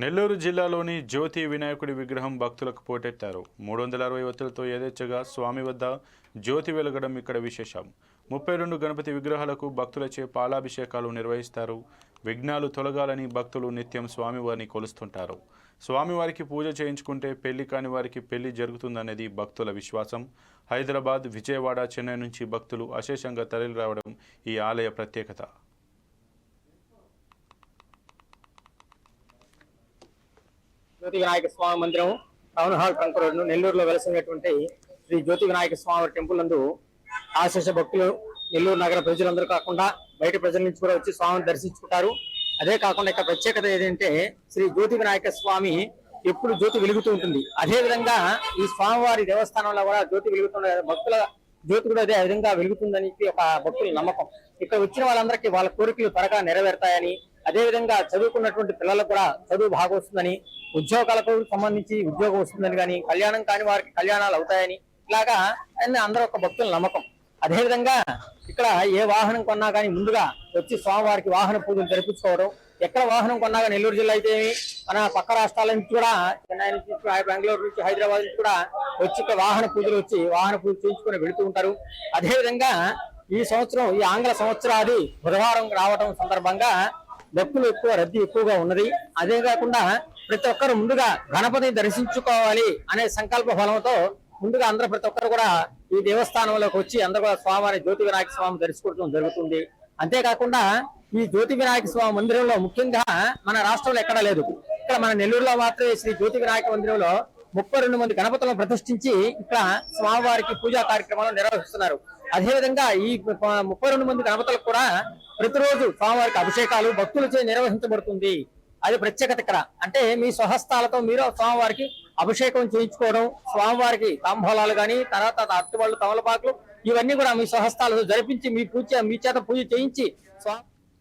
నెల్లూరు జిల్లాలోని జ్యోతి వినాయకుడి విగ్రహం భక్తులకు పోటెత్తారు. మూడు వందల అరవై ఒత్తులతో యథేచ్ఛగా స్వామి వద్ద జ్యోతి వెలగడం ఇక్కడ విశేషం. ముప్పై రెండు గణపతి విగ్రహాలకు భక్తులచే పాలాభిషేకాలు నిర్వహిస్తారు. విఘ్నాలు తొలగాలని భక్తులు నిత్యం స్వామివారిని కొలుస్తుంటారు. స్వామివారికి పూజ చేయించుకుంటే పెళ్ళి కాని వారికి పెళ్ళి జరుగుతుందనేది భక్తుల విశ్వాసం. హైదరాబాద్ విజయవాడ చెన్నై నుంచి భక్తులు అశేషంగా తరలి రావడం ఈ ఆలయ ప్రత్యేకత. జ్యోతి వినాయక స్వామి మందిరం టౌన్ హాల్ ట్రంక్ రోడ్ నెల్లూరులో వెలసినటువంటి శ్రీ జ్యోతి వినాయక స్వామి టెంపుల్ నందు ఆశేష భక్తులు నెల్లూరు నగర ప్రజలందరూ కాకుండా బయట ప్రజల నుంచి కూడా వచ్చి స్వామిని దర్శించుకుంటారు. అదే కాకుండా ఇక్కడ ప్రత్యేకత ఏంటంటే శ్రీ జ్యోతి వినాయక స్వామి ఎప్పుడు జ్యోతి వెలుగుతూ ఉంటుంది. అదే విధంగా ఈ స్వామివారి దేవస్థానంలో కూడా జ్యోతి వెలుగుతున్న భక్తుల జ్యోతి కూడా అదే విధంగా వెలుగుతుందని ఒక భక్తుల నమ్మకం. ఇక్కడ వచ్చిన వాళ్ళందరికీ వాళ్ళ కోరికలు త్వరగా నెరవేరుతాయని అదే విధంగా చదువుకున్నటువంటి పిల్లలకు కూడా చదువు బాగా వస్తుందని ఉద్యోగాలకు సంబంధించి ఉద్యోగం వస్తుందని కానీ కళ్యాణం కాని వారికి కళ్యాణాలు అవుతాయని ఇలాగా అన్ని అందరూ ఒక భక్తుల నమ్మకం. అదే విధంగా ఇక్కడ ఏ వాహనం కొన్నా కానీ ముందుగా వచ్చి స్వామివారికి వాహన పూజలు జరిపించుకోవడం ఎక్కడ వాహనం కొన్నా కానీ నెల్లూరు జిల్లా అయితే మన పక్క రాష్ట్రాల నుంచి కూడా చెన్నై నుంచి బెంగళూరు నుంచి హైదరాబాద్ నుంచి కూడా వచ్చి ఇక్కడ వాహన పూజలు వచ్చి వాహన పూజలు చేయించుకొని వెళుతూ ఉంటారు. అదే విధంగా ఈ సంవత్సరం ఈ ఆంగ్ల సంవత్సరాది బుధవారం రావడం సందర్భంగా భక్తులు ఎక్కువ రద్దీ ఎక్కువగా ఉన్నది. అదే కాకుండా ప్రతి ఒక్కరు ముందుగా గణపతిని దర్శించుకోవాలి అనే సంకల్ప ఫలంతో ముందుగా అందరూ ప్రతి ఒక్కరు కూడా ఈ దేవస్థానంలోకి వచ్చి అందరూ కూడా స్వామివారి జ్యోతి వినాయక స్వామి దర్శించుకోవడం జరుగుతుంది. అంతేకాకుండా ఈ జ్యోతి వినాయక స్వామి మందిరంలో ముఖ్యంగా మన రాష్ట్రంలో ఎక్కడా లేదు. ఇక్కడ మన నెల్లూరులో మాత్రమే శ్రీ జ్యోతి వినాయక మందిరంలో ముప్పై రెండు మంది గణపతులను ప్రతిష్ఠించి ఇక్కడ స్వామివారికి పూజా కార్యక్రమాలు నిర్వహిస్తున్నారు. అదేవిధంగా ఈ ముప్పై రెండు మంది గణపతులకు కూడా ప్రతిరోజు స్వామివారికి అభిషేకాలు భక్తులచే నిర్వహించబడుతుంది. అది ప్రత్యేకత ఇక్కడ. అంటే మీ స్వహస్తాలతో మీరు స్వామివారికి అభిషేకం చేయించుకోవడం స్వామివారికి తాంబూలాలు కానీ తర్వాత అరటివాళ్ళు తమలపాకులు ఇవన్నీ కూడా మీ స్వహస్తాలతో జరిపించి మీ పూజ మీ చేత పూజ చేయించి స్వామి